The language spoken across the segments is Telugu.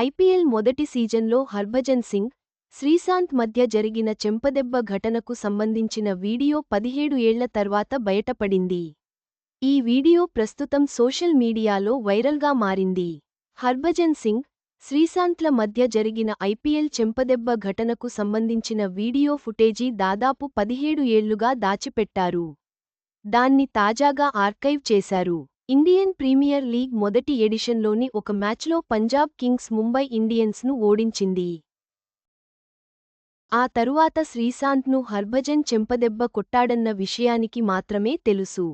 ఐపీఎల్ మొదటి సీజన్లో హర్భజన్ సింగ్ శ్రీశాంత్ మధ్య జరిగిన చెంపదెబ్బ ఘటనకు సంబంధించిన వీడియో పదిహేడు ఏళ్ళ తర్వాత బయటపడింది. ఈ వీడియో ప్రస్తుతం సోషల్ మీడియాలో వైరల్గా మారింది. హర్భజన్ సింగ్ శ్రీశాంత్ల మధ్య జరిగిన ఐపీఎల్ చెంపదెబ్బ ఘటనకు సంబంధించిన వీడియో ఫుటేజీ దాదాపు పదిహేడు ఏళ్ళుగా దాచిపెట్టారు. దాన్ని తాజాగా ఆర్కైవ్ చేశారు. ఇండియన్ ప్రీమియర్ లీగ్ మొదటి ఎడిషన్లోని ఒక మ్యాచ్లో పంజాబ్ కింగ్స్ ముంబై ఇండియన్స్ను ఓడించింది. ఆ తరువాత శ్రీశాంత్ను హర్భజన్ చెంపదెబ్బ కొట్టాడన్న విషయానికి మాత్రమే తెలుసు.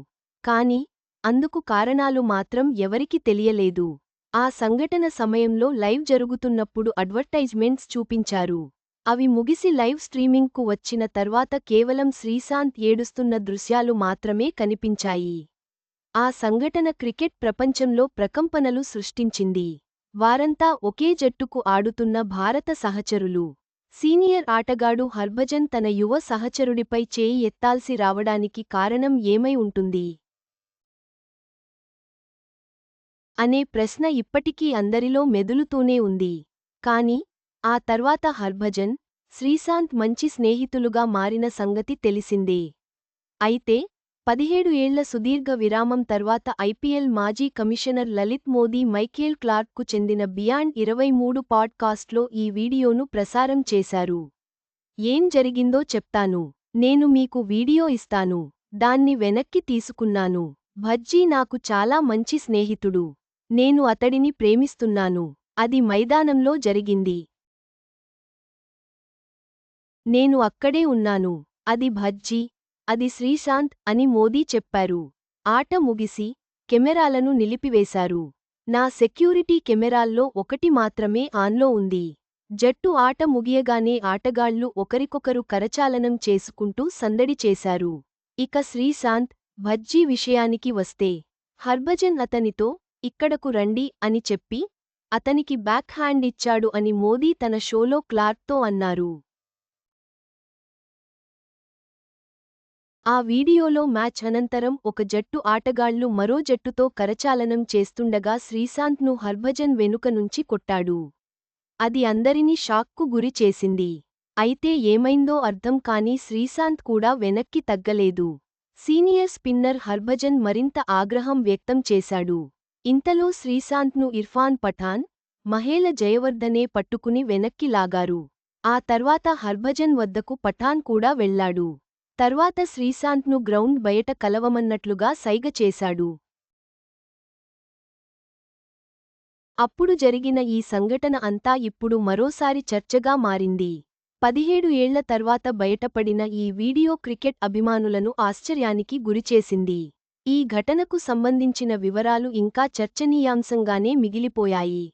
కాని అందుకు కారణాలు మాత్రం ఎవరికి తెలియలేదు. ఆ సంఘటన సమయంలో లైవ్ జరుగుతున్నప్పుడు అడ్వర్టైజ్మెంట్స్ చూపించారు. అవి ముగిసి లైవ్ స్ట్రీమింగ్కు వచ్చిన తర్వాత కేవలం శ్రీశాంత్ ఏడుస్తున్న దృశ్యాలు మాత్రమే కనిపించాయి. ఆ సంఘటన క్రికెట్ ప్రపంచంలో ప్రకంపనలు సృష్టించింది. వారంతా ఒకే జట్టుకు ఆడుతున్న భారత సహచరులు. సీనియర్ ఆటగాడు హర్భజన్ తన యువ సహచరుడిపై చేయి ఎత్తాల్సి రావడానికి కారణం ఏమై ఉంటుంది? అనే ప్రశ్న ఇప్పటికీ అందరిలో మెదులుతూనే ఉంది. కాని ఆ తర్వాత హర్భజన్ శ్రీశాంత్ మంచి స్నేహితులుగా మారిన సంగతి తెలిసిందే. అయితే పదిహేడు ఏళ్ళ సుదీర్ఘ విరామం తర్వాత ఐపీఎల్ మాజీ కమిషనర్ లలిత్ మోదీ మైఖేల్ క్లార్క్కు చెందిన బియాండ్ ఇరవై మూడు పాడ్కాస్ట్లో ఈ వీడియోను ప్రసారం చేశారు. ఏం జరిగిందో చెప్తాను. నేను మీకు వీడియో ఇస్తాను. దాన్ని వెనక్కి తీసుకున్నాను. భజ్జీ నాకు చాలా మంచి స్నేహితుడు. నేను అతడిని ప్రేమిస్తున్నాను. అది మైదానంలో జరిగింది. నేను అక్కడే ఉన్నాను. అది భజ్జీ అది శ్రీశాంత్ అని మోదీ చెప్పారు. ఆట ముగిసి కెమెరాలను నిలిపివేశారు. నా సెక్యూరిటీ కెమెరాల్లో ఒకటి మాత్రమే ఆన్లో ఉంది. జట్టు ఆట ముగియగానే ఆటగాళ్ళు ఒకరికొకరు కరచాలనం చేసుకుంటూ సందడి చేశారు. ఇక శ్రీశాంత్ భజ్జీ విషయానికి వస్తే హర్భజన్ అతనితో ఇక్కడకు రండి అని చెప్పి అతనికి బ్యాక్ హ్యాండ్ ఇచ్చాడు అని మోదీ తన షోలో క్లార్క్తో అన్నారు. ఆ వీడియోలో మ్యాచ్ అనంతరం ఒక జట్టు ఆటగాళ్ళు మరో జట్టుతో కరచాలనం చేస్తుండగా శ్రీశాంత్ను హర్భజన్ వెనుక నుంచి కొట్టాడు. అది అందరినీ షాక్కు గురి చేసింది. అయితే ఏమైందో అర్థం కాని శ్రీశాంత్ కూడా వెనక్కి తగ్గలేదు. సీనియర్ స్పిన్నర్ హర్భజన్ మరింత ఆగ్రహం వ్యక్తం చేశాడు. ఇంతలో శ్రీశాంత్ను ఇర్ఫాన్ పఠాన్ మహేల జయవర్ధనే పట్టుకుని వెనక్కి లాగారు. ఆ తర్వాత హర్భజన్ వద్దకు పఠాన్ కూడా వెళ్ళాడు తర్వాత శ్రీశాంత్ను గ్రౌండ్ బయట కలవమన్నట్లుగా సైగ చేశాడు. అప్పుడు జరిగిన ఈ సంఘటన అంతా ఇప్పుడు మరోసారి చర్చగా మారింది. పదిహేడు ఏళ్ళ తర్వాత బయటపడిన ఈ వీడియో క్రికెట్ అభిమానులను ఆశ్చర్యానికి గురిచేసింది. ఈ ఘటనకు సంబంధించిన వివరాలు ఇంకా చర్చనీయాంశంగానే మిగిలిపోయాయి.